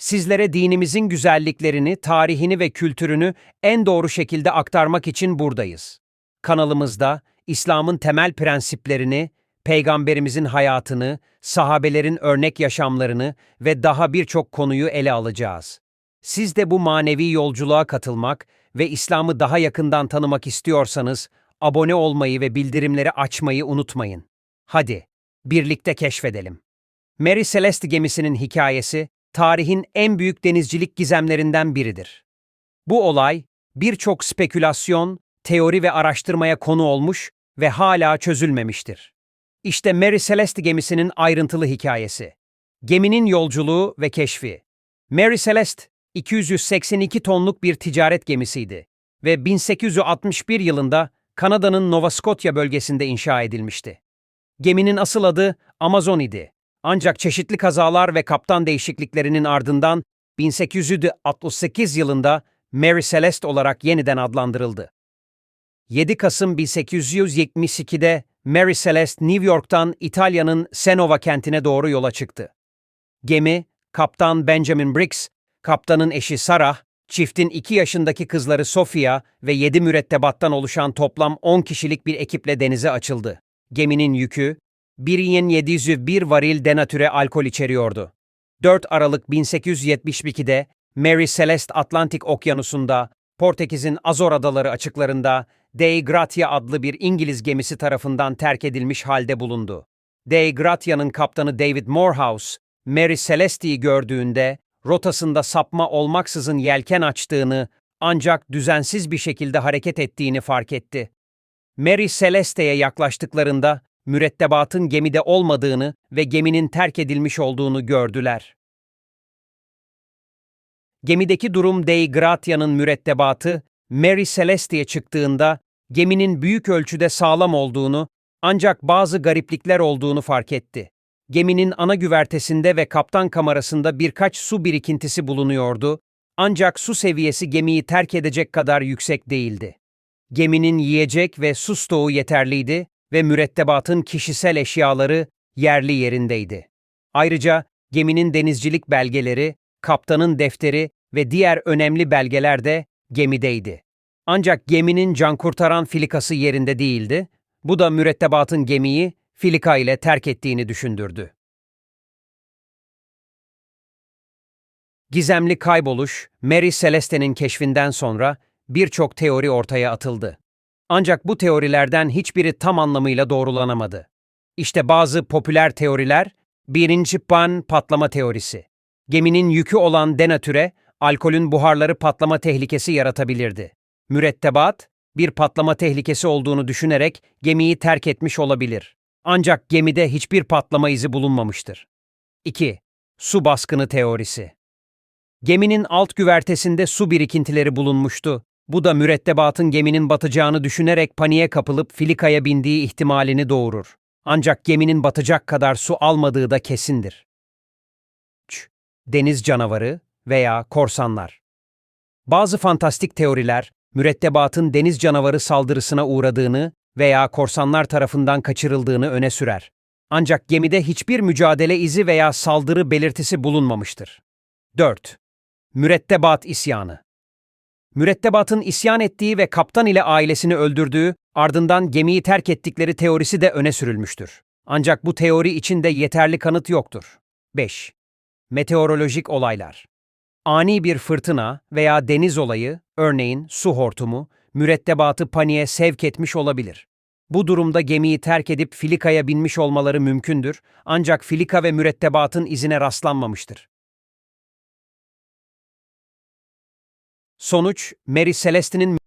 sizlere dinimizin güzelliklerini, tarihini ve kültürünü en doğru şekilde aktarmak için buradayız. Kanalımızda İslam'ın temel prensiplerini, peygamberimizin hayatını, sahabelerin örnek yaşamlarını ve daha birçok konuyu ele alacağız. Siz de bu manevi yolculuğa katılmak ve İslam'ı daha yakından tanımak istiyorsanız abone olmayı ve bildirimleri açmayı unutmayın. Hadi, birlikte keşfedelim. Mary Celeste gemisinin hikayesi, tarihin en büyük denizcilik gizemlerinden biridir. Bu olay, birçok spekülasyon, teori ve araştırmaya konu olmuş ve hala çözülmemiştir. İşte Mary Celeste gemisinin ayrıntılı hikayesi. Geminin yolculuğu ve keşfi. Mary Celeste, 282 tonluk bir ticaret gemisiydi ve 1861 yılında Kanada'nın Nova Scotia bölgesinde inşa edilmişti. Geminin asıl adı Amazon idi. Ancak çeşitli kazalar ve kaptan değişikliklerinin ardından 1868 yılında Mary Celeste olarak yeniden adlandırıldı. 7 Kasım 1872'de Mary Celeste New York'tan İtalya'nın Senova kentine doğru yola çıktı. Gemi, kaptan Benjamin Briggs, kaptanın eşi Sarah, çiftin 2 yaşındaki kızları Sofia ve 7 mürettebattan oluşan toplam 10 kişilik bir ekiple denize açıldı. Geminin yükü, 1.701 varil denatüre alkol içeriyordu. 4 Aralık 1872'de Mary Celeste Atlantik Okyanusu'nda, Portekiz'in Azor Adaları açıklarında Dei Gratia adlı bir İngiliz gemisi tarafından terk edilmiş halde bulundu. Dei Gratia'nın kaptanı David Morehouse, Mary Celeste'yi gördüğünde rotasında sapma olmaksızın yelken açtığını ancak düzensiz bir şekilde hareket ettiğini fark etti. Mary Celeste'ye yaklaştıklarında mürettebatın gemide olmadığını ve geminin terk edilmiş olduğunu gördüler. Gemideki durum Dei Gratia'nın mürettebatı Mary Celeste'ye çıktığında geminin büyük ölçüde sağlam olduğunu ancak bazı gariplikler olduğunu fark etti. Geminin ana güvertesinde ve kaptan kamerasında birkaç su birikintisi bulunuyordu ancak su seviyesi gemiyi terk edecek kadar yüksek değildi. Geminin yiyecek ve su stoğu yeterliydi ve mürettebatın kişisel eşyaları yerli yerindeydi. Ayrıca geminin denizcilik belgeleri, kaptanın defteri ve diğer önemli belgeler de gemideydi. Ancak geminin can kurtaran filikası yerinde değildi. Bu da mürettebatın gemiyi filika ile terk ettiğini düşündürdü. Gizemli kayboluş, Mary Celeste'nin keşfinden sonra birçok teori ortaya atıldı. Ancak bu teorilerden hiçbiri tam anlamıyla doğrulanamadı. İşte bazı popüler teoriler, birinci pan patlama teorisi. Geminin yükü olan denatüre, alkolün buharları patlama tehlikesi yaratabilirdi. Mürettebat, bir patlama tehlikesi olduğunu düşünerek gemiyi terk etmiş olabilir. Ancak gemide hiçbir patlama izi bulunmamıştır. 2. Su baskını teorisi. Geminin alt güvertesinde su birikintileri bulunmuştu. Bu da mürettebatın geminin batacağını düşünerek paniğe kapılıp filikaya bindiği ihtimalini doğurur. Ancak geminin batacak kadar su almadığı da kesindir. 3. Deniz canavarı veya korsanlar. Bazı fantastik teoriler, mürettebatın deniz canavarı saldırısına uğradığını veya korsanlar tarafından kaçırıldığını öne sürer. Ancak gemide hiçbir mücadele izi veya saldırı belirtisi bulunmamıştır. 4. Mürettebat isyanı. Mürettebatın isyan ettiği ve kaptan ile ailesini öldürdüğü, ardından gemiyi terk ettikleri teorisi de öne sürülmüştür. Ancak bu teori içinde yeterli kanıt yoktur. 5. Meteorolojik olaylar. Ani bir fırtına veya deniz olayı, örneğin su hortumu, mürettebatı paniğe sevk etmiş olabilir. Bu durumda gemiyi terk edip filikaya binmiş olmaları mümkündür ancak filika ve mürettebatın izine rastlanmamıştır. Sonuç, Mary Celeste'nin